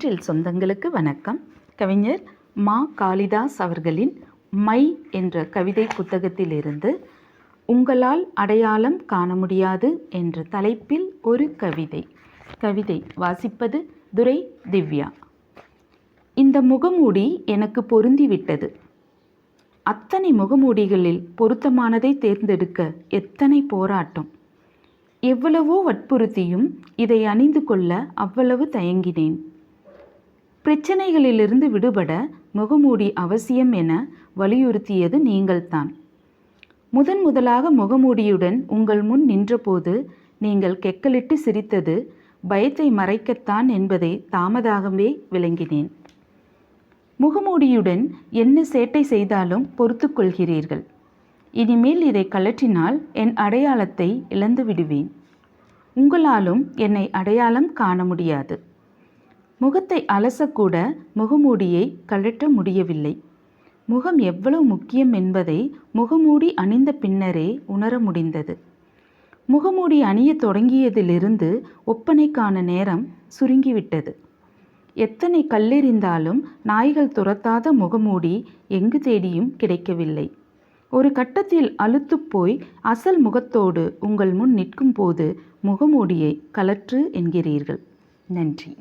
தென்றல் சொந்தங்களுக்கு வணக்கம். கவிஞர் மா. காளிதாஸ் அவர்களின் மை என்ற கவிதை புத்தகத்திலிருந்து உங்களால் அடையாளம் காண முடியாது என்ற தலைப்பில் ஒரு கவிதை. கவிதை வாசிப்பது துரை திவ்யா. இந்த முகமூடி எனக்கு பொருந்திவிட்டது. அத்தனை முகமூடிகளில் பொருத்தமானதை தேர்ந்தெடுக்க எத்தனை போராட்டம். எவ்வளவோ வற்புறுத்தியும் இதை அணிந்து கொள்ள அவ்வளவு தயங்கினேன். பிரச்சனைகளிலிருந்து விடுபட முகமூடி அவசியம் என வலியுறுத்தியது நீங்கள்தான். முதன் முதலாக முகமூடியுடன் உங்கள் முன் நின்றபோது நீங்கள் கெக்கலிட்டு சிரித்தது பயத்தை மறைக்கத்தான் என்பதை தாமதாகவே விளங்கினேன். முகமூடியுடன் என்ன சேட்டை செய்தாலும் பொறுத்து கொள்கிறீர்கள். இனிமேல் இதை கழற்றினால் என் அடையாளத்தை இழந்து விடுவேன் உங்களாலும் என்னை அடையாளம் காண முடியாது. முகத்தை அலசக்கூட முகமூடியை கழற்ற முடியவில்லை. முகம் எவ்வளவு முக்கியம் என்பதை முகமூடி அணிந்த பின்னரே உணர முடிந்தது. முகமூடி அணியத் தொடங்கியதிலிருந்து ஒப்பனைக்கான நேரம் சுருங்கிவிட்டது. எத்தனை கல்லெறிந்தாலும் நாய்கள் துரத்தாத முகமூடி எங்கு தேடியும் கிடைக்கவில்லை. ஒரு கட்டத்தில் அழுத்துப்போய் அசல் முகத்தோடு உங்கள் முன் நிற்கும் போது முகமூடியை கலற்று என்கிறீர்கள். நன்றி.